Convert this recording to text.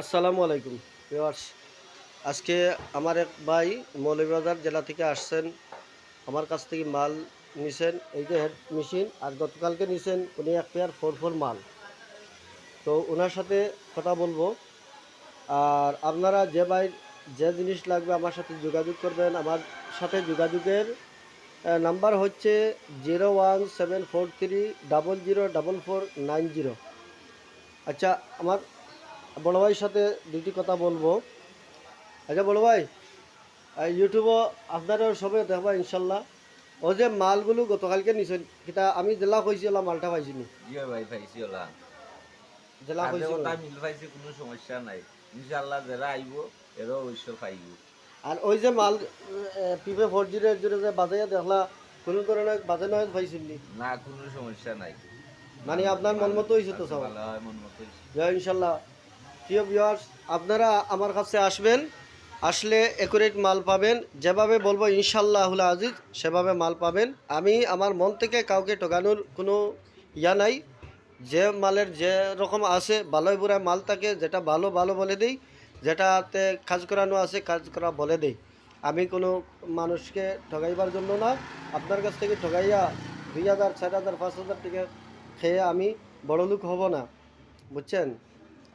আসসালামু আলাইকুম, ভিউয়ার্স। আজকে আমার এক ভাই মৌলভীবাজার জেলা থেকে আসছেন, আমার কাছ থেকে মাল নিছেন। এই যে হেড মেশিন আর গতকালকে নিছেন, উনি এক পেয়ার ফোর ফোর মাল। তো ওনার সাথে কথা বলব। আর আপনারা যে ভাই, যে জিনিস লাগবে আমার সাথে যোগাযোগ করবেন। আমার সাথে যোগাযোগের নাম্বার হচ্ছে zero one seven four three double zero double four nine zero. আচ্ছা আমার বড় ভাইয়ের সাথে দুটি কথা বলব। আচ্ছা বড় ভাই ইউটিউবও আপনারও সবে দেখবা ইনশাল্লাহ। ও যে মালগুলো গতকালকে নিছেন কিতা আমি জেলা কইছিলাম মালটা পাইছিনি। জিও ভাই পাইছি ওলা জেলা আগে কইছিল ওটা মিল পাইছি কোনো সমস্যা নাই। ইনশাআল্লাহ যারা আইব এরও অবশ্য পাইব। আর ওই যে মাল পিপে ফোর জিরো জিরো যে বাজাইয়া দেখলা কোনো ধরনের বাজে নয় পাইছিনি। না কোনো সমস্যা নাই। মানে আপনার মন মতো হয়েছে তো সব? হয় মন মতো হইছে। ইনশাল্লাহ। প্রিয় ভিউয়ার্স আপনারা আমার কাছে আসবেন, আসলে একুরেট মাল পাবেন। যেভাবে বলব ইনশাল্লাহুল আজিজ, সেভাবে মাল পাবেন। আমি আমার মন থেকে কাউকে ঠকানোর কোনো ইয়া নাই। যে মালের যে রকম আছে, ভালোই বুড়া মাল থাকে, যেটা ভালো ভালো বলে দিই। যেটাতে কাজ করানো আছে, কাজ করা বলে দেই। আমি কোনো মানুষকে ঠগাইবার জন্য না। আপনার কাছ থেকে ঠগাইয়া দুই হাজার, চার হাজার, পাঁচ হাজার টাকা খেয়ে আমি বড় লোক হব না। বুঝছেন?